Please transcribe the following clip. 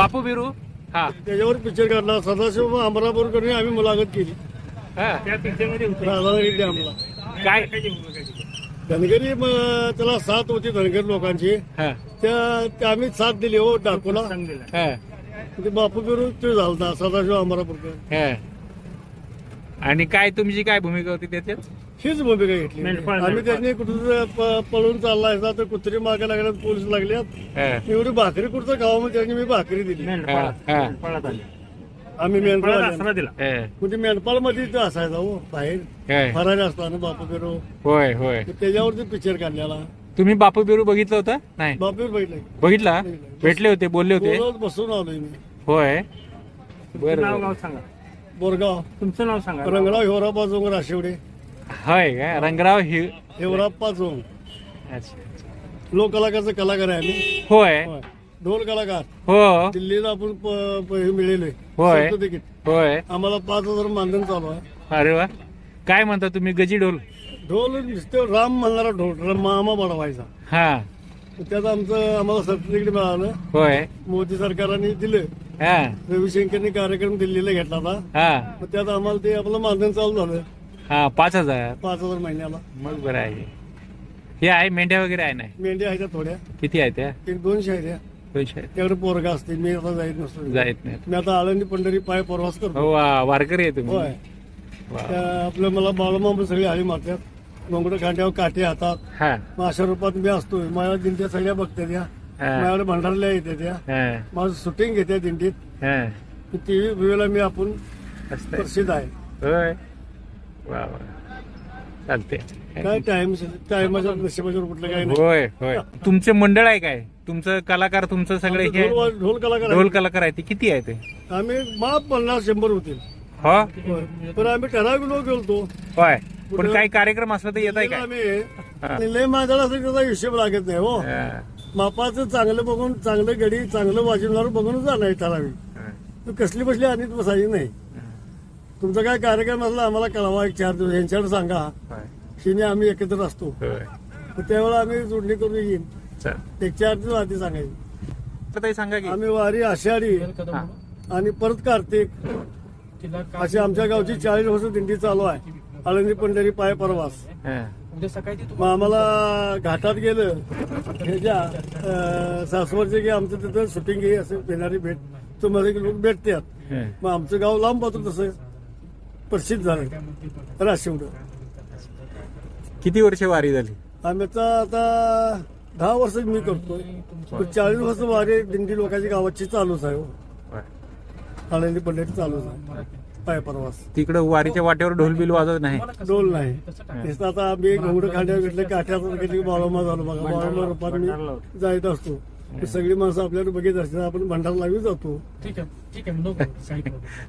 बापू बिरू? हा. त्याच्यावर पिक्चर काढला. सदाशिव अमरापूरकडे आम्ही मुलाखत केली. हा. राधानगरी डॅमला काय? धनगरी म, त्याला साथ होती धनगरी लोकांची. हा, त्या त्या आम्ही साथ दिली हो डाकूला हा, ते बापू बिरू ते झालता सदाशिव अमरापूरकर हा. आणि काय तुमची काय भूमिका होती त्याच्यात? हीच भूमिका घेतली. आम्ही त्यांनी कुठं पळून चालला असता तर कुत्री मागे लागल्यात पोलीस लागल्यात हा, एवढी भाकरी कुठचं गावामध्ये त्यांनी मी भाकरी दिली. हा, आम्ही मेंढपाळ दिला. हा, म्हणजे मेंढपाळमध्ये ते असायचा हो बाहेर. हा. फरारी असताना बापू बिरू होय होय. त्याच्यावरती पिक्चर काढलेला. तुम्ही बापू बिरू बघितलं होतं? नाही. बापू बघितलं. बघितला? भेटले होते बोलले होते. बोलत बसून आलोय मी. होय. बर नाव गाव सांगा. बोरगाव. तुमचं नाव सांगा. रंगराव हिवराप्पा जोंग राशिवडे होय काय रंगराव हि हिवराप्पा जोंग अच्छा. कलाकार आहे आम्ही. होय. होय. ढोल कलाकार. हो. दिल्लीला आपण प- प- हे मिळेलोय होय. तिकीट. होय. आम्हाला पाच हजार मानधन चालू आहे. अरे वा. काय म्हणता तुम्ही गजी ढोल? ढोल नुसते राम म्हणणारा ढोल राम मामा बनवायचा. हा. त्यात आमचं आम्हाला सर्टिफिकेट मिळालं. होय. मोदी सरकारने दिलं. हा. रविशंकरने कार्यक्रम दिल्लीला घेतला होता. हा. मग त्यात आम्हाला ते आपलं मानधन चालू झालं. हा पाच हजार. पाच हजार महिन्याला. मग बरं आहे. हे आहे मेंढ्या वगैरे आहे नाही? मेंढ्या आहेत त्या थोड्या. किती आहे त्या? एक दोनशे आहेत त्या. दोनशे आहेत. त्याकडे पोरगा असते मी आता जाईत नसतो. जायत नाही मी आता आळंदी पंढरी पाय प्रवास करतो. हो वा, वारकरी आहे तुम्ही. होय. वा. त्या आपलं मला बाळमामा सगळी आळी मारतात. गोंगड खांद्यावर काठी हातात. हा. मग अशा रूपात मी असतोय. माझ्या दिंड्या सगळ्या बघतात त्या. हा. माझ्याकडे भंडारल्या येते त्या. हा, माझं शूटिंग घेते दिंडीत. हा. टीव्ही व्हीला मी आपण. प्रसिद्ध आहे. होय. वा वा. चालते काय टाइम टायमाच्या नशिबाच्या कुठलं काय नाही. होय होय. तुमचं मंडळ आहे काय? तुमचं कलाकार तुमचं सगळे हे ढोल कलाकार ढोल आहे. कलाकार आहे ते किती आहे ते? आम्ही माप पन्नास शंभर होतील. हो. पण आम्ही ठराविक लोक गेलतो होय. पण काही कार्यक्रम असला तर येत आहे काय आम्ही. लय माझ्याला असं त्याचा हिशोब लागत नाही हो. हा, मापाचं चांगलं बघून चांगलं गडी चांगलं वाजवणार बघून जाणार ठराविक. हा. तू कसली बसली आणि बसायची नाही. तुमचा काय कार्यक्रम असला आम्हाला कळवा एक चार दिवस. यांच्याकडे सांगा. शिने आम्ही एकत्र असतो. त्यावेळेला आम्ही जोडणी करून येईन. एक चार दिवस आधी सांगायची. सांगा की. आम्ही वारी आषाढी हा. आणि परत कार्तिक. अशी आमच्या गावची चाळीस वर्ष दिंडी चालू आहे. आळंदी पंढरी पाय प्रवास. हा. मग आम्हाला घाटात गेलं. ह्याच्या सासवडचे की आमचं तिथं शूटिंग आहे असं येणारी भेट. तुम्हाला लोक भेटतात. हा. मग आमचं गाव लांब पाहतो तसं. प्रसिद्ध झालं. राशिवड किती वर्ष वारी झाली? आम्ही आता आता दहा वर्ष मी करतोय. पण चाळीस वर्ष वारी दिंडी लोकांच्या गावाची चालूच आहे हो. आळंदी पंढरी चालूच आहे. पाय प्रवास. तिकडं वारीच्या वाटेवर ढोल बिल वाजत नाही. डोल नाही. नुसतं आता आम्ही घोंगड खांड्यावर घेतलं काठ्यात घेतली बाळोमा झालो बघा. बाळोमा रूपात मी जायत असतो. ती सगळी माणसं आपल्याला बघित असतात आपण भंडार लावी जातो. ठीक आहे. ठीक आहे. नको